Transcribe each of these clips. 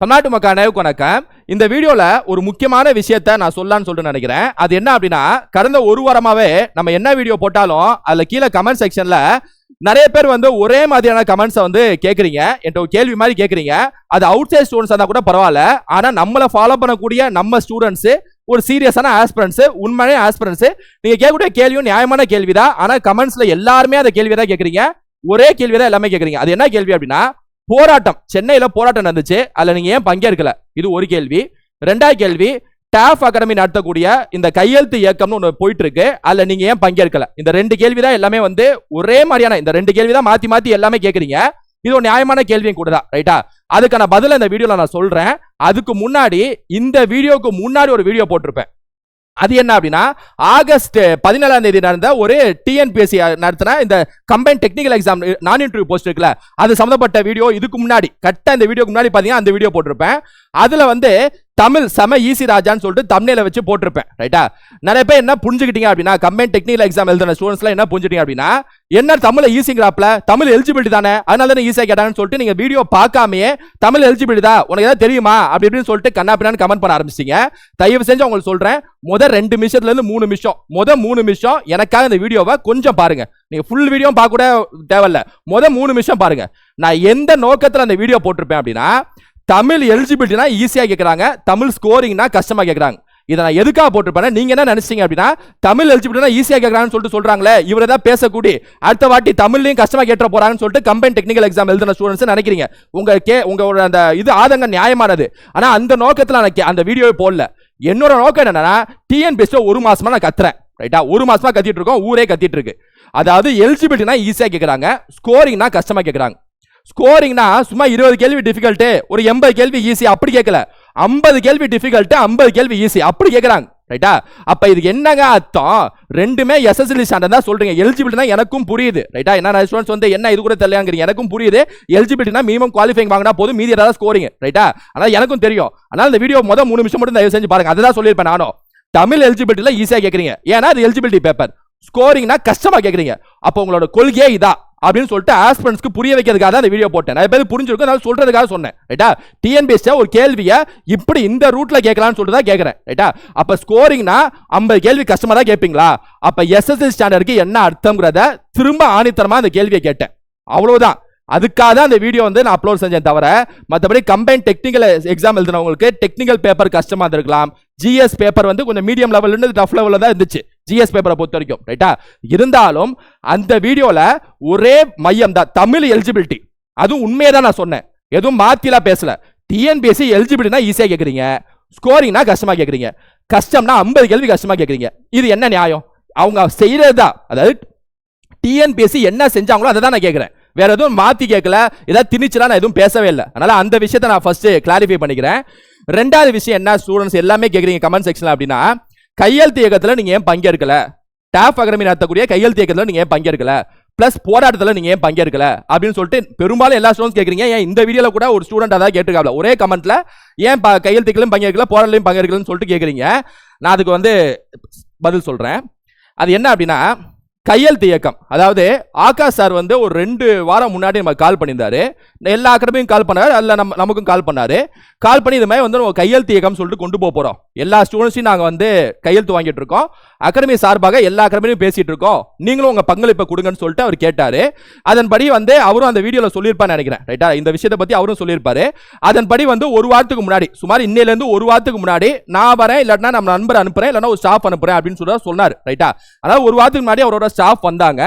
தமிழ்நாட்டு மக்கள் வணக்கம். இந்த வீடியோவில் ஒரு முக்கியமான விஷயத்த நான் சொல்லலாம்னு சொல்லிட்டு நினைக்கிறேன். அது என்ன அப்படின்னா கடந்த ஒரு வாரமாகவே நம்ம என்ன வீடியோ போட்டாலும் அதில் கீழே கமெண்ட் செக்ஷனில் நிறைய பேர் வந்து ஒரே மாதிரியான கமெண்ட்ஸை வந்து கேட்குறீங்க என்கிட்ட ஒரு கேள்வி மாதிரி கேட்குறீங்க அது அவுட் சைட் ஸ்டூடெண்ட்ஸ் இருந்தால் கூட பரவாயில்ல. ஆனால் நம்மளை ஃபாலோ பண்ணக்கூடிய நம்ம ஸ்டூடெண்ட்ஸு ஒரு சீரியஸான ஆஸ்பிரன்ஸு உண்மையான ஆஸ்பிரன்ஸு நீங்கள் கேட்கக்கூடிய கேள்வியும் நியாயமான கேள்வி தான் ஆனால் கமெண்ட்ஸில் எல்லாருமே அந்த கேள்வி தான் கேட்குறீங்க ஒரே கேள்வி தான் எல்லாமே கேட்குறீங்க அது என்ன கேள்வி அப்படின்னா போராட்டம். சென்னையில போராட்டம் நடந்துச்சு. அதுல நீங்க ஏன் பங்கேற்கல? இது ஒரு கேள்வி. ரெண்டாவது கேள்வி டாஃப் அகாடமி நடத்தக்கூடிய இந்த கையெழுத்து இயக்கம்னு ஒன்று போயிட்டு இருக்கு அதுல நீங்க ஏன் பங்கேற்கல? இந்த ரெண்டு கேள்வி தான் எல்லாமே வந்து ஒரே மாதிரியான இந்த ரெண்டு கேள்வி தான் மாத்தி மாத்தி எல்லாமே கேட்குறீங்க இது ஒரு நியாயமான கேள்வியும் கூட தான் ரைட்டா அதுக்கான பதில இந்த வீடியோல நான் சொல்றேன். அதுக்கு முன்னாடி இந்த வீடியோக்கு முன்னாடி ஒரு வீடியோ போட்டிருப்பேன். அது என்ன அப்படின்னா ஆகஸ்ட் பதினேழாம் தேதி நடந்த ஒரு டிஎன்பிஎஸ்சி நடத்தின இந்த கம்பைன் டெக்னிக்கல் எக்ஸாம் நான் இன்டர்வியூ போஸ்ட் இருக்குல்ல அது சம்மந்தப்பட்ட வீடியோ இதுக்கு முன்னாடி கரெக்டாக இந்த வீடியோக்கு முன்னாடி பார்த்தீங்கன்னா அந்த வீடியோ போட்டிருப்பேன். அதில் வந்து தமிழ் செம ஈசி ராஜான்னு சொல்லிட்டு தமிழில் வச்சு போட்டிருப்பேன் ரைட்டா நிறைய பேர் என்ன புரிஞ்சுக்கிட்டீங்க அப்படின்னா கம்பைன் டெக்னிக்கல் எக்ஸாம் எழுதின ஸ்டூடெண்ட்ஸ்லாம் என்ன புரிஞ்சுட்டீங்க அப்படின்னா என்ன தமிழ் ஈஸிங்கிறாப்ல தமிழ் எலிஜிபிலிட்டி தானே? அதனால தானே ஈஸியாக கேட்டாங்கன்னு சொல்லிட்டு நீங்கள் வீடியோ பார்க்காமையே தமிழ் எலிஜிபிலிட்டி தான். உனக்கு ஏதாவது தெரியுமா? அப்படி இப்படின்னு சொல்லிட்டு கண்ணாப்பினான்னு கமெண்ட் பண்ண ஆரம்பிச்சிங்க தயவு செஞ்சு உங்களுக்கு சொல்கிறேன் முதல் ரெண்டு நிமிஷத்துலேருந்து மூணு நிமிஷம். முத மூணு நிமிஷம் எனக்காக இந்த வீடியோவை கொஞ்சம் பாருங்க. நீங்கள் ஃபுல் வீடியோ பார்க்க கூட தேவையில்ல. முத மூணு நிமிஷம் பாருங்க. நான் எந்த நோக்கத்தில் அந்த வீடியோ போட்டிருப்பேன் அப்படின்னா தமிழ் எலிஜிபிலிட்டினா ஈஸியாக கேட்குறாங்க தமிழ் ஸ்கோரிங்னா கஷ்டமாக கேட்குறாங்க இதை நான் எதுக்காக போட்டிருப்பேன் நீங்க என்ன நினைச்சீங்க அப்படின்னா தமிழ் எலிஜிபிலிட்டினா ஈஸியாக கேட்கறான்னு சொல்லிட்டு சொல்றாங்களே இவரை தான் பேசக்கூடி. அடுத்த வாட்டி தமிழ்லையும் கஷ்டமா கேட்ட போறாங்கன்னு சொல்லிட்டு கம்பைன் டெக்னிக்கல் எக்ஸாம் எழுதின ஸ்டூடெண்ட்ஸ் நினைக்கிறீங்க. உங்க கே உங்களோட அந்த இது ஆதங்கம் நியாயமானது. ஆனா அந்த நோக்கத்தில் நான் கே- அந்த வீடியோவை போடல. என்னோட நோக்கம் என்னன்னா டிஎன்பிஎஸ்ல ஒரு மாசமா நான் கத்துறேன். ரைட்டா ஒரு மாசமா கத்திட்டு இருக்கோம் ஊரே கத்திட்டு இருக்கு. அதாவது எலிஜிபிலிட்டினா ஈஸியாக கேட்குறாங்க ஸ்கோரிங்னா கஷ்டமாக கேட்குறாங்க ஸ்கோரிங்னா சும்மா இருபது கேள்வி டிஃபிகல்ட்டு ஒரு எண்பது கேள்வி ஈஸி அப்படி கேட்கல ஐம்பது கேள்வி டிஃபிகல்ட்டு ஐம்பது கேள்வி ஈஸி அப்படி கேட்குறாங்க ரைட்டா அப்போ இதுக்கு என்னங்க அர்த்தம்? ரெண்டுமே எஸ்எஸ்எல்சி ஸ்டாண்டர்ட் தான் சொல்கிறீங்க எலிஜிபிலிட்டி தான் எனக்கும் புரியுது. ரைட்டா என்ன ஸ்டூடெண்ட்ஸ் வந்து என்ன இது கூட தெரியலங்கிறீங்க எனக்கும் புரியுது. எலிஜிபிலிட்டினா மினிமம் குவாலிஃபைங் வாங்கினா போதும். மீதி ஏதாவது ஸ்கோரிங் ரைட்டா ஆனால் எனக்கும் தெரியும். ஆனால் இந்த வீடியோ மொதல் மூணு நிமிஷம் மட்டும் தயவு செஞ்சு பாருங்க. அதை தான் சொல்லியிருப்பேன் நானும். தமிழ் எலிஜிபிலிட்டியில் ஈஸியாக கேட்குறீங்க ஏன்னா அது எலிஜிபிலிட்டி பேப்பர் ஸ்கோரிங்னா கஷ்டமாக கேட்குறீங்க அப்போ உங்களோட கொள்கையே இதான் அப்படின்னு சொல்லிட்டு ஆஸ்பிரன்ஸ்க்கு புரிய வைக்கிறதுக்காக தான் அந்த வீடியோ போட்டேன். நிறைய பேர் புரிஞ்சிருக்கும் நான் சொல்றதுக்காக சொன்னேன். ரைட்டா? டிஎன்பிஎஸ்சியா ஒரு கேள்வியை இப்படி இந்த ரூட்ல கேட்கலாம்னு சொல்லிட்டு தான் கேட்கறேன். ரைட்டா? அப்போ ஸ்கோரிங்னா ஐம்பது கேள்வி கஷ்டமாக தான் கேட்பீங்களா? அப்போ எஸ்எஸ்எல் ஸ்டாண்டர்டுக்கு என்ன அர்த்தம்ங்கிறத திரும்ப ஆணித்தரமாக அந்த கேள்வியை கேட்டேன். அவ்வளோதான் அதுக்காக தான் அந்த வீடியோ வந்து நான் அப்லோட் செஞ்சேன் தவிர மற்றபடி கம்பைன் டெக்னிக்கல் எக்ஸாம் எழுதினவங்களுக்கு டெக்னிக்கல் பேப்பர் கஷ்டமாக இருந்திருக்கலாம். ஜிஎஸ் பேப்பர் வந்து கொஞ்சம் மீடியம் லெவல்ல இருந்து டஃப் லெவலில் தான் இருந்துச்சு. ஜிஎஸ் பேப்பரை பொறுத்த வரைக்கும் ரைட்டா இருந்தாலும் அந்த வீடியோவில் ஒரே மையம் தான் தமிழ் எலிஜிபிலிட்டி அதுவும் உண்மையை தான் நான் சொன்னேன். எதுவும் மாத்திலாம் பேசல. டிஎன்பிஎஸ்சி எலிஜிபிலிட்டினா ஈஸியாக கேட்குறீங்க ஸ்கோரிங்னா கஷ்டமாக கேட்குறீங்க கஷ்டம்னா ஐம்பது கேள்வி கஷ்டமாக கேட்குறீங்க இது என்ன நியாயம்? அவங்க செய்கிறது தான் அதாவது டிஎன்பிஎஸ்சி என்ன செஞ்சாங்களோ அதை தான் நான் கேட்குறேன் வேற எதுவும் மாற்றி கேட்கல ஏதாவது திணிச்சுலாம் நான் எதுவும் பேசவே இல்லை. அதனால் அந்த விஷயத்தை நான் ஃபஸ்ட்டு கிளாரிஃபை பண்ணிக்கிறேன். ரெண்டாவது விஷயம் என்ன ஸ்டூடெண்ட்ஸ் எல்லாமே கேட்குறீங்க கமெண்ட் செக்ஷனில் அப்படின்னா கையெழுத்து இயக்கத்தில் நீங்கள் ஏன் பங்கேற்கல? டாப் அகாடமி நடத்தக்கூடிய கையெழுத்து இயக்கத்தில் நீங்கள் ஏன் பங்கேற்கல? ப்ளஸ் போராட்டத்தில் நீங்கள் ஏன் பங்கேற்கல? அப்படின்னு சொல்லிட்டு பெரும்பாலும் எல்லா ஸ்டூடெண்ட்ஸ் கேட்குறீங்க ஏன் இந்த வீடியோவில் கூட ஒரு ஸ்டூடெண்ட் அதாவது கேட்டிருக்காப்ல. ஒரே கமெண்ட்டில் ஏன் ப- கையெழுத்துக்களும் பங்கேற்கல போராட்டலையும் பங்கேற்கலன்னு சொல்லிட்டு கேட்குறீங்க நான் அதுக்கு வந்து பதில் சொல்கிறேன் அது என்ன அப்படின்னா கையெழுத்து இயக்கம் அதாவது ஆகாஷ் சார் வந்து ஒரு ரெண்டு வாரம் முன்னாடி நம்ம கால் பண்ணியிருந்தாரு. எல்லா அக்கடமையும் கால் பண்ணாரு. அதில் நம்ம நமக்கும் கால் பண்ணாரு. கால் பண்ணி இது மாதிரி வந்து நம்ம கையெழுத்து இயக்கம் சொல்லிட்டு கொண்டு போக போகிறோம் எல்லா ஸ்டூடெண்ட்ஸையும் நாங்கள் வந்து கையெழுத்து வாங்கிட்டு இருக்கோம். அகாடமி சார்பாக எல்லா அகாடமியும் பேசிட்டு இருக்கோம். நீங்களும் உங்கள் பங்களிப்பை கொடுங்கன்னு சொல்லிட்டு அவர் கேட்டார். அதன்படி வந்து அவரும் அந்த வீடியோவில் சொல்லியிருப்பான்னு நினைக்கிறேன். ரைட்டா இந்த விஷயத்தை பற்றி அவரும் சொல்லியிருப்பாரு. அதன்படி வந்து ஒரு வாரத்துக்கு முன்னாடி சுமார் இன்னையிலேருந்து ஒரு வாரத்துக்கு முன்னாடி நான் வரேன் இல்லாட்டினா நம்ம நண்பர் அனுப்புகிறேன் இல்லைன்னா ஒரு ஸ்டாஃப் அனுப்புகிறேன் அப்படின்னு சொல்லி சொன்னார். ரைட்டா அதாவது ஒரு வாரத்துக்கு முன்னாடி அவரோட ஸ்டாஃப் வந்தாங்க.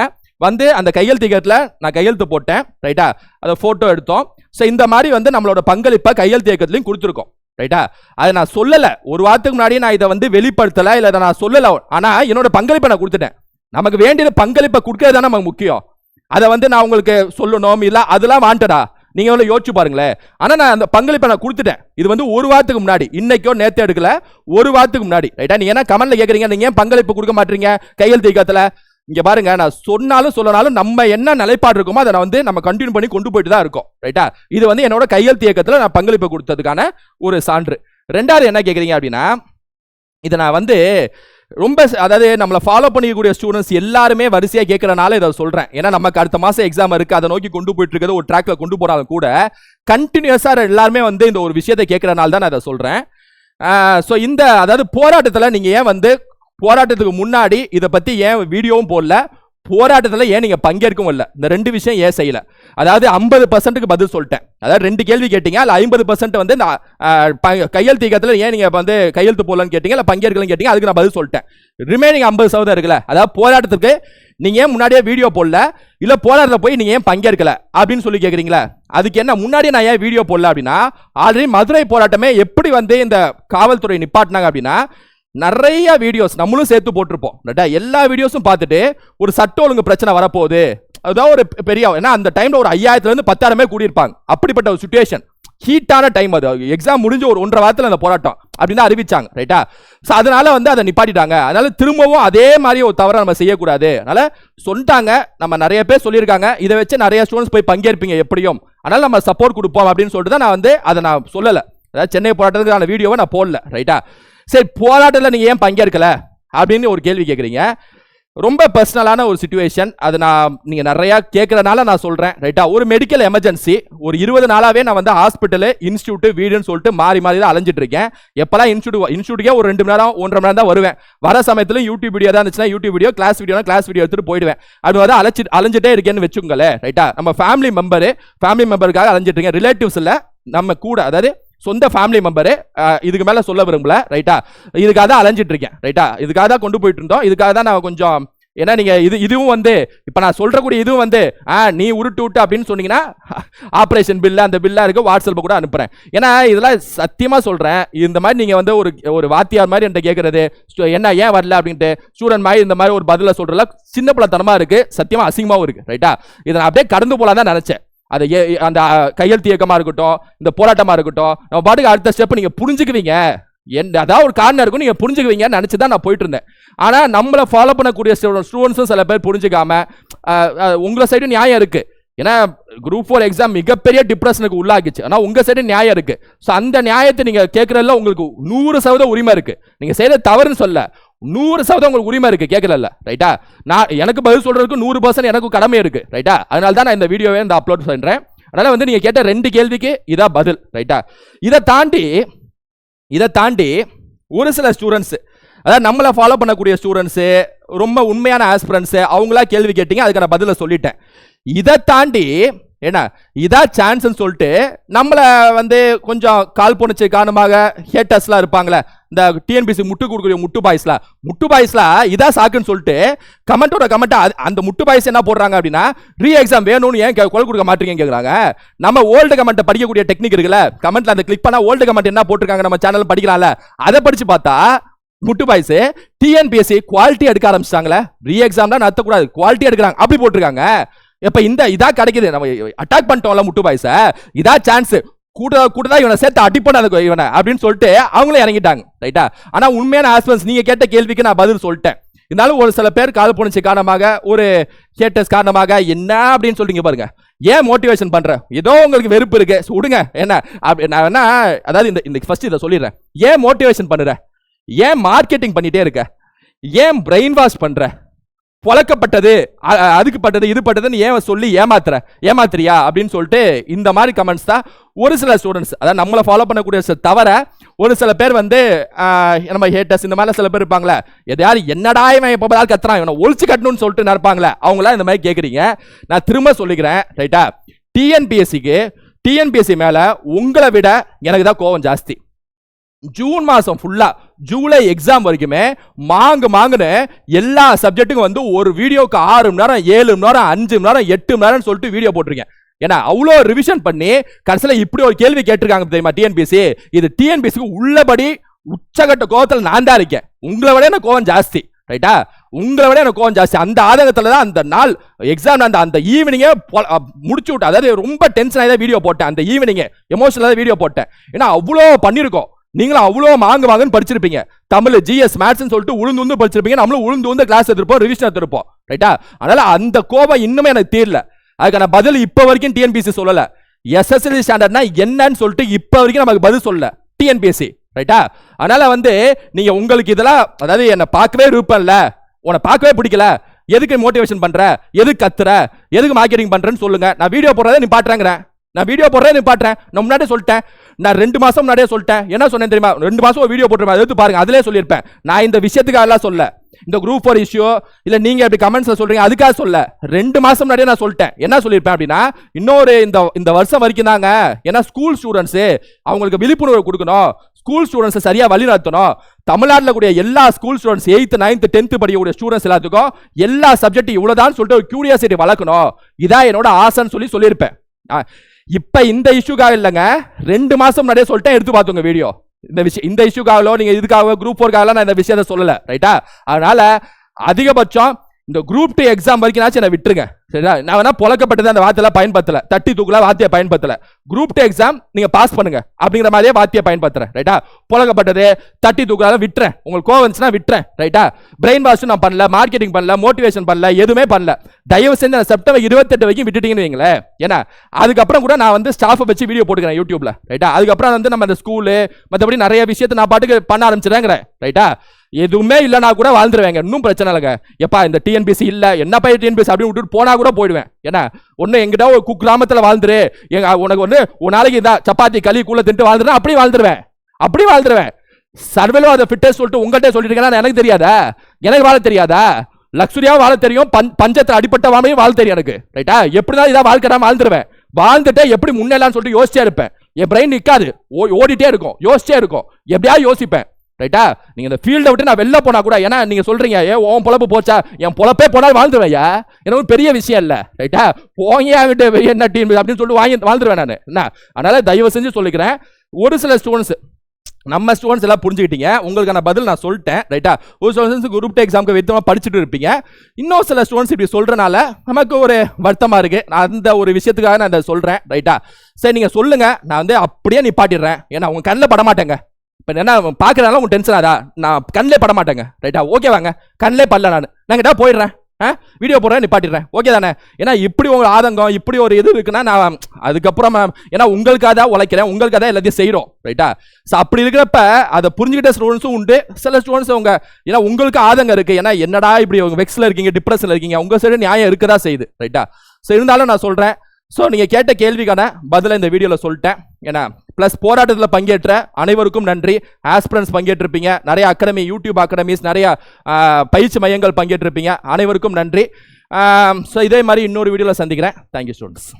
வந்து அந்த கையெழுத்து இயக்கத்தில் நான் கையெழுத்து போட்டேன். ரைட்டா அதை ஃபோட்டோ எடுத்தோம். ஸோ இந்த மாதிரி வந்து நம்மளோட பங்களிப்பை கையெழுத்து இயக்கத்துலையும் கொடுத்துருக்கோம். ரைட்டா அதை நான் சொல்லலை. ஒரு வாரத்துக்கு முன்னாடியே நான் இதை வந்து வெளிப்படுத்தலை இல்லை நான் சொல்லலை. ஆனால் என்னோட பங்களிப்பை நான் கொடுத்துட்டேன். நமக்கு வேண்டிய பங்களிப்பை கொடுக்கறது தானே நமக்கு முக்கியம். அதை வந்து நான் உங்களுக்கு சொல்லணும் இல்லை அதெல்லாம் வாண்டடா. நீங்கள் வந்து யோசிச்சு பாருங்களேன். ஆனால் நான் அந்த பங்களிப்பை நான் கொடுத்துட்டேன். இது வந்து ஒரு வாரத்துக்கு முன்னாடி. இன்னைக்கோ நேற்று எடுக்கல. ஒரு வாரத்துக்கு முன்னாடி. ரைட்டா நீங்கள் என்ன கமெண்ட்டில் கேட்குறீங்க நீங்கள் ஏன் பங்களிப்பு கொடுக்க மாட்டீங்க? கையெழுத்து இயக்கத்தில். இங்கே பாருங்க நான் சொன்னாலும் சொல்லனாலும் நம்ம என்ன நிலைப்பாடு இருக்குமோ அதை நான் வந்து நம்ம கண்டினியூ பண்ணி கொண்டு போயிட்டு தான் இருக்கோம். ரைட்டா இது வந்து என்னோட கையெழுத்து இயக்கத்தில் நான் பங்களிப்பு கொடுத்ததுக்கான ஒரு சான்று. ரெண்டாவது என்ன கேட்குறீங்க அப்படின்னா இதை நான் வந்து ரொம்ப அதாவது நம்மளை ஃபாலோ பண்ணிக்கக்கூடிய ஸ்டூடெண்ட்ஸ் எல்லாருமே வரிசையாக கேட்குறனால இதை சொல்கிறேன் ஏன்னா நமக்கு அடுத்த மாதம் எக்ஸாம் இருக்குது அதை நோக்கி கொண்டு போயிட்டு இருக்கிறது ஒரு ட்ராக்ல கொண்டு போகிறாலும் கூட கண்டினியூஸாக எல்லாருமே வந்து இந்த ஒரு விஷயத்தை கேட்குறனால தான் நான் அதை சொல்கிறேன் ஸோ இந்த அதாவது போராட்டத்தில் நீங்கள் ஏன் வந்து போராட்டத்துக்கு முன்னாடி இதை பற்றி ஏன் வீடியோவும் போடல? போராட்டத்தில் ஏன் நீங்கள் பங்கேற்கவும் இல்லை? இந்த ரெண்டு விஷயம் ஏன் செய்யல? அதாவது ஐம்பது பர்சன்ட்டுக்கு பதில் சொல்லிட்டேன். அதாவது ரெண்டு கேள்வி கேட்டீங்க இல்லை ஐம்பது பர்சன்ட் வந்து நான் கையெழுத்து இயக்கத்தில் ஏன் நீங்கள் வந்து கையெழுத்து போடலன்னு கேட்டீங்க இல்லை பங்கேற்கலன்னு கேட்டீங்க அதுக்கு நான் பதில் சொல்லிட்டேன். ரிமைனிங் ஐம்பது சதவீதம் இருக்குல்ல? அதாவது போராட்டத்துக்கு நீங்கள் ஏன் முன்னாடியே வீடியோ போடல? இல்லை போராட்டத்தில் போய் நீங்கள் ஏன் பங்கேற்கல? அப்படின்னு சொல்லி கேட்குறீங்களா அதுக்கு என்ன முன்னாடியே நான் ஏன் வீடியோ போடல அப்படின்னா ஆல்ரெடி மதுரை போராட்டமே எப்படி வந்து இந்த காவல்துறை நிப்பாட்டினாங்க அப்படின்னா நிறைய வீடியோஸ் நம்மளும் சேர்த்து போட்டிருப்போம். ரைட்டா எல்லா வீடியோஸும் பார்த்துட்டு ஒரு சட்ட ஒழுங்கு பிரச்சனை வரப்போகுது. அதுதான் ஒரு பெரிய ஏன்னா அந்த டைமில் ஒரு ஐயாயிரத்துலேருந்து பத்தாயிரமே கூடியிருப்பாங்க. அப்படிப்பட்ட ஒரு சுச்சுவேஷன் ஹீட்டான டைம் அது. எக்ஸாம் முடிஞ்ச ஒரு ஒன்றரை வாரத்தில் அந்த போராட்டம் அப்படின்னு அறிவிச்சாங்க ரைட்டா ஸோ அதனால வந்து அதை நிப்பாட்டிட்டாங்க. அதனால திரும்பவும் அதே மாதிரி ஒரு தவறை நம்ம செய்யக்கூடாது. அதனால சொல்லிட்டாங்க. நம்ம நிறைய பேர் சொல்லியிருக்காங்க. இதை வச்சு நிறைய ஸ்டூடெண்ட்ஸ் போய் பங்கேற்பீங்க எப்படியும். அதனால நம்ம சப்போர்ட் கொடுப்போம் அப்படின்னு சொல்லிட்டு தான் நான் வந்து அதை நான் சொல்லலை. அதாவது சென்னை போராட்டத்துக்கான வீடியோவை நான் போடல ரைட்டா சரி போராட்டத்தில் நீங்கள் ஏன் பங்கேற்கல? அப்படின்னு ஒரு கேள்வி கேட்குறீங்க ரொம்ப பர்சனலான ஒரு சுச்சுவேஷன் அது நான் நீங்கள் நிறையா கேட்குறனால நான் சொல்கிறேன் ரைட்டா ஒரு மெடிக்கல் எமர்ஜென்சி ஒரு இருபது நாளாகவே நான் வந்து ஹாஸ்பிட்டலு இன்ஸ்டியூட்டு வீடுன்னு சொல்லிட்டு மாறி மாறி தான் அலைஞ்சிட்டு இருக்கேன். எப்போல்லாம் இன்ஸ்டியூட் இன்ஸ்டியூட்டுக்கே ஒரு ரெண்டு மணி நேரம் ஒன்றரை மணி நேரம் தான் வருவேன். வர சமயத்தில் யூடியூப் வீடியோ தான் இருந்துச்சுன்னா YouTube video class video class video எடுத்துட்டு போயிடுவேன். அது வந்து அலைச்சி அலைஞ்சிட்டே இருக்கேன்னு வச்சுக்கோங்களேன். ரைட்டா நம்ம ஃபேமிலி மெம்பரு ஃபேமிலி மெம்பருக்காக அலைஞ்சிட்டு இருக்கேன். ரிலேட்டிவ்ஸ் இல்லை நம்ம கூட அதாவது சொந்த ஃபேமிலி மெம்பரு இதுக்கு மேலே சொல்ல விரும்பல ரைட்டா இதுக்காக தான் அலைஞ்சிட்டு இருக்கேன் ரைட்டா இதுக்காக தான் கொண்டு போயிட்டு இருந்தோம் இதுக்காக தான் நான் கொஞ்சம் ஏன்னா நீங்கள் இது இதுவும் வந்து இப்போ நான் சொல்கிறக்கூடிய இதுவும் வந்து ஆ நீ உருட்டு விட்டு அப்படின்னு சொன்னீங்கன்னா ஆப்ரேஷன் பில்லு அந்த பில்லாக இருக்குது வாட்ஸ்அப்பில் கூட அனுப்புகிறேன் ஏன்னா இதெல்லாம் சத்தியமாக சொல்கிறேன் இந்த மாதிரி நீங்கள் வந்து ஒரு ஒரு வாத்தியார் மாதிரி என்கிட்ட கேட்கறது என்ன ஏன் வரல அப்படின்ட்டு ஸ்டூடெண்ட் மாதிரி இந்த மாதிரி ஒரு பதிலை சொல்கிறதுல சின்ன பிள்ளைத்தனமாக இருக்குது சத்தியமாக அசிங்கமாகவும் இருக்குது ரைட்டா இதை நான் அப்படியே கடந்து போலாம் தான் நினச்சேன். அது ஏ- அந்த கையெழுத்து இயக்கமாக இருக்கட்டும் இந்த போராட்டமாக இருக்கட்டும் நம்ம பாட்டுக்கு அடுத்த ஸ்டெப் நீங்கள் புரிஞ்சுக்குவீங்க. என் அதாவது ஒரு காரணம் இருக்கும் நீங்கள் புரிஞ்சுக்குவீங்கன்னு நினச்சி தான் நான் போயிட்டு இருந்தேன் ஆனால் நம்மளை ஃபாலோ பண்ணக்கூடிய ஸ்டூடெண்ட்ஸும் சில பேர் புரிஞ்சுக்காம உங்கள் சைடு நியாயம் இருக்குது ஏன்னா குரூப் ஃபோர் எக்ஸாம் மிகப்பெரிய டிப்ரெஷனுக்கு உள்ளாகிச்சு ஆனால் உங்கள் சைடு நியாயம் இருக்குது ஸோ அந்த நியாயத்தை நீங்கள் கேட்குறதுல உங்களுக்கு நூறு சதவீதம் உரிமை இருக்குது நீங்கள் செய்யற தவறுன்னு சொல்ல நூறு சதவீதம் உங்களுக்கு உரிமை இருக்கு கேட்கல ரைட்டா நான் எனக்கு பதில் சொல்றதுக்கு நூறு பர்சன்ட் எனக்கு கடமை இருக்கு ரைட்டா அதனால தான் நான் இந்த வீடியோவை இந்த அப்லோட் பண்ணுறேன் அதனால வந்து நீங்க கேட்ட ரெண்டு கேள்விக்கு இதான் பதில் ரைட்டா இதை தாண்டி இதை தாண்டி ஒரு சில ஸ்டூடெண்ட்ஸ் அதாவது நம்மளை ஃபாலோ பண்ணக்கூடிய ஸ்டூடெண்ட்ஸு ரொம்ப உண்மையான ஆஸ்பிரன்ஸு அவங்களா கேள்வி கேட்டீங்க அதுக்கான பதிலை சொல்லிட்டேன். இதை தாண்டி என்ன? இதான் சான்ஸ்ன்னு சொல்லிட்டு நம்மளை வந்து கொஞ்சம் கால் பொணிச்சு காரணமாக ஹேட்டர்ஸ்லாம் இருப்பாங்களே இந்த டிஎன்பிசி முட்டு கொடுக்குற முட்டு பாய்ஸ்ல முட்டு பாய்ஸ்ல இதான் சாக்குன்னு சொல்லிட்டு கமெண்ட்டோட கமெண்ட் அந்த முட்டு பாய்ஸ் என்ன போடுறாங்க அப்படின்னா ரீ எக்ஸாம் வேணும்னு ஏன் குரல் கொடுக்க மாட்டீங்கன்னு கேட்குறாங்க நம்ம ஓல்டு கமெண்ட்டை படிக்கக்கூடிய டெக்னிக் இருக்குல்ல கமெண்ட்ல அந்த கிளிக் பண்ணா ஓல்டு கமெண்ட் என்ன போட்டிருக்காங்க நம்ம சேனல் படிக்கலாம்ல அதை படிச்சு பார்த்தா முட்டு பாய்ஸ் டிஎன்பிஎஸ்சி குவாலிட்டி எடுக்க ஆரம்பிச்சிட்டாங்களே. ரீ எக்ஸாம் தான் நடத்தக்கூடாது குவாலிட்டி எடுக்கிறாங்க அப்படி போட்டிருக்காங்க. இப்ப இந்த இதா கிடைக்குது நம்ம அட்டாக் பண்ணிட்டோம்ல முட்டு பாய்ஸ இதா சான்ஸ் கூட கூட தான் இவனை சேர்த்து அடிப்படாத இவனை அப்படின்னு சொல்லிட்டு அவங்களே இறங்கிட்டாங்க ரைட்டா ஆனா உண்மையான ஆஸ்பன்ஸ் நீங்க கேட்ட கேள்விக்கு நான் பதில் சொல்லிட்டேன். இருந்தாலும் ஒரு சில பேர் கால் போனிச்சு காரணமாக ஒரு ஹேட்டர்ஸ் காரணமாக என்ன அப்படின்னு சொல்றீங்க பாருங்க. ஏன் மோட்டிவேஷன் பண்ணுறேன் ஏதோ உங்களுக்கு வெறுப்பு இருக்கு. விடுங்க என்ன? அப்படி நான் என்ன அதாவது இந்த இந்த ஃபர்ஸ்ட் இதை சொல்லிடுறேன். ஏன் மோட்டிவேஷன் பண்ணுற? ஏன் மார்க்கெட்டிங் பண்ணிட்டே இருக்க? ஏன் பிரெயின் வாஷ் பண்ற? பொழக்கப்பட்டது. அ- அதுக்கு பட்டது இது பட்டதுன்னு ஏன் சொல்லி ஏமாத்துற? ஏமாத்துறியா? அப்படின்னு சொல்லிட்டு இந்த மாதிரி கமெண்ட்ஸ் தான் ஒரு சில ஸ்டூடெண்ட்ஸ் அதாவது நம்மளை ஃபாலோ பண்ணக்கூடிய சில தவிர ஒரு சில பேர் வந்து நம்ம ஹேட்டர்ஸ் இந்த மாதிரி சில பேர் இருப்பாங்களே எதையாவது என்னடா இவன் எப்போ பார்த்தாலும் கத்துறான் இவனை ஒழிச்சு கட்டணும்னு சொல்லிட்டு நடப்பாங்களே அவங்களாம் இந்த மாதிரி கேட்குறீங்க நான் திரும்ப சொல்லிக்கிறேன் ரைட்டா டிஎன்பிஎஸ்சிக்கு டிஎன்பிஎஸ்சி மேலே உங்களை விட எனக்கு தான் கோவம் ஜாஸ்தி. ஜூன் மாதம் ஃபுல்லாக ஜூலை எக்ஸாம் வரைக்குமே மாங்கு மாங்குன்னு எல்லா சப்ஜெக்ட்டுக்கும் வந்து ஒரு வீடியோக்கு ஆறு மணி நேரம் ஏழு மணி நேரம் அஞ்சு மணி நேரம் எட்டு மணி நேரம்னு சொல்லிட்டு வீடியோ போட்டிருக்கேன். ஏன்னா அவ்வளோ ரிவிஷன் பண்ணி கடைசியில் இப்படி ஒரு கேள்வி கேட்டிருக்காங்க தெரியுமா டிஎன்பிஎஸ்சி இது டிஎன்பிஎஸ்சிக்கு உள்ளபடி உச்சகட்ட கோபத்தில் நான் தான் இருக்கேன். உங்களை விட எனக்கு கோவம் ஜாஸ்தி. ரைட்டா உங்களை விட எனக்கு கோவம் ஜாஸ்தி. அந்த ஆதங்கத்தில் தான் அந்த நாள் எக்ஸாம் அந்த அந்த ஈவினிங்கே முடிச்சு விட்டேன். அதாவது ரொம்ப டென்ஷன் ஆகி தான் வீடியோ போட்டேன். அந்த ஈவினிங்கே எமோஷனலாக வீடியோ போட்டேன். ஏன்னா அவ்வளோ பண்ணியிருக்கோம். நீங்களும் அவ்வளோ மாங்கு மாங்குன்னு படிச்சிருப்பீங்க. தமிழ் ஜிஎஸ் மேத்ஸ்னு சொல்லிட்டு உளுந்து வந்து படிச்சிருப்பீங்க. நம்மளும் உளுந்து வந்து கிளாஸ் எடுத்திருப்போம் ரிவிஷன் எடுத்திருப்போம். ரைட்டா அதனால அந்த கோபம் இன்னுமே எனக்கு தீரல. அதுக்கான பதில் இப்போ வரைக்கும் டிஎன்பிசி சொல்லலை. எஸ்எஸ்எல்சி ஸ்டாண்டர்ட்னா என்னன்னு சொல்லிட்டு இப்போ வரைக்கும் நமக்கு பதில் சொல்லல. டிஎன்பிஎஸ்சி ரைட்டா அதனால வந்து நீங்கள் உங்களுக்கு இதெல்லாம் அதாவது என்னை பார்க்கவே விருப்பம் இல்லை. உன்னை பார்க்கவே பிடிக்கல. எதுக்கு மோட்டிவேஷன் பண்ணுற எதுக்கு கத்துற? எதுக்கு மார்க்கெட்டிங் பண்ணுறேன்னு சொல்லுங்க. நான் வீடியோ போடுறதை நீ பாட்டுறேங்கிறேன். நான் வீடியோ போடுறேன் பாட்டுறேன். நான் முன்னாடியே சொல்லிட்டேன். நான் ரெண்டு மாதம் முன்னாடியே சொல்லிட்டேன். என்ன சொன்னேன் தெரியுமா? ரெண்டு மாதம் வீடியோ போட்டுருப்பேன். அதை எடுத்து பாருங்க. அதிலே சொல்லியிருப்பேன். நான் இந்த விஷயத்துக்காக எல்லாம் சொல்ல இந்த குரூப் ஃபார் இஷ்யூ இல்லை நீங்கள் அப்படி கமெண்ட்ஸில் சொல்கிறீங்க அதுக்காக சொல்ல ரெண்டு மாதம் முன்னாடியே நான் சொல்லிட்டேன். என்ன சொல்லியிருப்பேன் அப்படின்னா இன்னொரு இந்த இந்த வருஷம் வரைக்கும் தாங்க ஏன்னா ஸ்கூல் ஸ்டூடெண்ட்ஸு அவங்களுக்கு விழிப்புணர்வு கொடுக்கணும். ஸ்கூல் ஸ்டூடெண்ட்ஸை சரியாக வழி நடத்தணும். தமிழ்நாட்டில் கூடிய எல்லா school students eighth ninth tenth படிக்கக்கூடிய ஸ்டூடெண்ட்ஸ் எல்லாத்துக்கும் எல்லா சப்ஜெக்ட் இவ்வளவுதான் சொல்லிட்டு ஒரு கியூரியாசிட்டி வளர்க்கணும். இதான் என்னோட ஆசைன்னு சொல்லி சொல்லியிருப்பேன். ஆ, இப்ப இந்த இஷ்யூக்காக இல்லைங்க. ரெண்டு மாசம் முன்னாடியே சொல்லிட்டேன் எடுத்து பார்த்துங்க வீடியோ இந்த விஷயம் இந்த இஷ்யூக்காகலோ நீங்க இதுக்காக குரூப் ஃபோர்க்காகலாம் நான் இந்த விஷயத்த சொல்லல. ரைட்டா அதனால அதிகபட்சம் இந்த குரூப் டூ எக்ஸாம் வரைக்கும் என்னை விட்டுருங்க. சரியா? நான் வேணா புழக்கப்பட்டது அந்த வார்த்தையெல்லாம் பயன்படுத்தல. தட்டி தூக்கலாம் வார்த்தையை பயன்படுத்தல. குரூப் டூ எக்ஸாம் நீங்க பாஸ் பண்ணுங்க. அப்படிங்கிற மாதிரியே வார்த்தையை பயன்படுத்துறேன். ரைட்டா புழக்கப்பட்டது தட்டி தூக்கலாம் விட்டுறேன். உங்களுக்கு கோவம் வந்துச்சுன்னா விட்டுறேன். ரைட்டா பிரெயின் வாஷும் நான் பண்ணல மார்க்கெட்டிங் பண்ணல மோட்டிவேஷன் பண்ணல எதுவுமே பண்ணல. தயவு செஞ்சு நான் செப்டம்பர் இருபத்தெட்டு வரைக்கும் விட்டுட்டீங்கன்னு வைங்களேன். ஏன்னா அதுக்கப்புறம் கூட நான் வந்து ஸ்டாஃபை வச்சு வீடியோ போட்டுக்கிறேன் யூடியூப்ல ரைட்டா அதுக்கப்புறம் வந்து நம்ம அந்த ஸ்கூலு மற்றபடி நிறைய விஷயத்தை நான் பாட்டுக்கு பண்ண ஆரம்பிச்சிடறேங்கிறேன். ரைட்டா எதுவுமே இல்லைனா கூட வாழ்ந்துருவேங்க. இன்னும் பிரச்சனை இல்லைங்க. எப்பா இந்த டிஎன்பிசி இல்லை. என்னப்பா டிஎன்பிசி அப்படின்னு விட்டுட்டு போனா கூட போயிடுவேன். ஏன்னா ஒன்று எங்கிட்ட ஒரு குக்கிராமத்தில் வாழ்ந்துரு. எங்க உனக்கு வந்து ஒரு நாளைக்கு இதான் சப்பாத்தி களி கூழ தின்ட்டு வாழ்ந்துரு அப்படி வாழ்ந்துருவேன். அப்படி வாழ்ந்துருவேன். சர்வேலோ அதை ஃபிட்டே சொல்லிட்டு உங்கள்கிட்ட சொல்லிட்டு எனக்கு தெரியாதா? எனக்கு வாழ தெரியாதா? லக்ஸுரியாக வாழ தெரியும். பஞ் பஞ்சத்தில் அடிப்பட்ட வாழ்மையும் வாழ தெரியும் எனக்கு. ரைட்டா எப்படிதான் இதான் வாழ்க்கை நான் வாழ்ந்துருவேன். வாழ்ந்துட்டு எப்படி முன்னேலாம்னு சொல்லிட்டு யோசிச்சே இருப்பேன். என் பிரெயின் நிற்காது ஓடிட்டே இருக்கும். யோசிச்சே இருக்கும். எப்படியா யோசிப்பேன். ரைட்டா நீங்க இந்த ஃபீல்டை விட்டு நான் வெளில போனா கூட ஏன்னா நீங்க சொல்றீங்க ஏ உன் பொழப்பு போச்சா? என் பொழப்பே போனால் வாழ்ந்துருவையா எனக்கு பெரிய விஷயம் இல்லை. ரைட்டா போங்க ஆகிட்டு என்ன டீம் அப்படின்னு சொல்லிட்டு வாங்கி வாழ்ந்துருவேன் நான். என்ன? அதனால தயவு செஞ்சு சொல்லிக்கிறேன். ஒரு சில ஸ்டூடெண்ட்ஸ் நம்ம ஸ்டூடெண்ட்ஸ் எல்லாம் புரிஞ்சுக்கிட்டீங்க. உங்களுக்கான பதில் நான் சொல்லிட்டேன். ரைட்டா ஒரு ஸ்டூடெண்ட்ஸ் குரூப் டே எக்ஸாமுக்கு வித்தமாக படிச்சுட்டு இருப்பீங்க. இன்னும் சில ஸ்டூடெண்ட்ஸ் இப்படி சொல்கிறனால நமக்கு ஒரு வருத்தமாக இருக்குது நான் அந்த ஒரு விஷயத்துக்காக நான் இதை சொல்கிறேன் ரைட்டா சரி நீங்கள் சொல்லுங்கள் நான் வந்து அப்படியே நிப்பாட்டிடுறேன். ஏன்னா உங்கள் கண்ணில் படமாட்டேங்க. இப்போ என்ன பார்க்குறதுனால உன் டென்ஷன் ஆதா நான் கண்ணிலே பட மாட்டேங்க. ரைட்டா ஓகே வாங்க. கண்ணிலே படல நான். நான் கிட்ட போயிடுறேன். ஆ? வீடியோ போடுறேன் நிப்பாட்டிடுறேன். ஓகே தானே? ஏன்னா இப்படி ஒரு ஆதங்கம் இப்படி ஒரு இது இருக்குன்னா நான் அதுக்கப்புறம் ஏன்னா உங்களுக்காக தான் உழைக்கிறேன். உங்களுக்காக தான் எல்லாத்தையும் செய்கிறோம் ரைட்டா ஸோ அப்படி இருக்கிறப்ப அதை புரிஞ்சுக்கிட்ட ஸ்டூடெண்ட்ஸும் உண்டு. சில ஸ்டூடெண்ட்ஸ் அவங்க ஏன்னா உங்களுக்கு ஆதங்கம் இருக்குது ஏன்னா என்னடா இப்படி உங்கள் வெக்ஸில் இருக்கீங்க டிப்ரெஷனில் இருக்கீங்க. உங்கள் சைடு நியாயம் இருக்க தான் செய்யுது ரைட்டா ஸோ இருந்தாலும் நான் சொல்கிறேன் ஸோ நீங்கள் கேட்ட கேள்விக்கான பதிலை இந்த வீடியோவில் சொல்லிட்டேன். ஏன்னா ப்ளஸ் போராட்டத்தில் பங்கேற்ற அனைவருக்கும் நன்றி. ஆஸ்பிரன்ஸ் பங்கேற்றிருப்பீங்க. நிறைய அகாடமி யூடியூப் அகாடமிஸ் நிறைய பயிற்சி மையங்கள் பங்கேற்றிருப்பீங்க. அனைவருக்கும் நன்றி. ஸோ இதே மாதிரி இன்னொரு வீடியோவில் சந்திக்கிறேன். Thank you students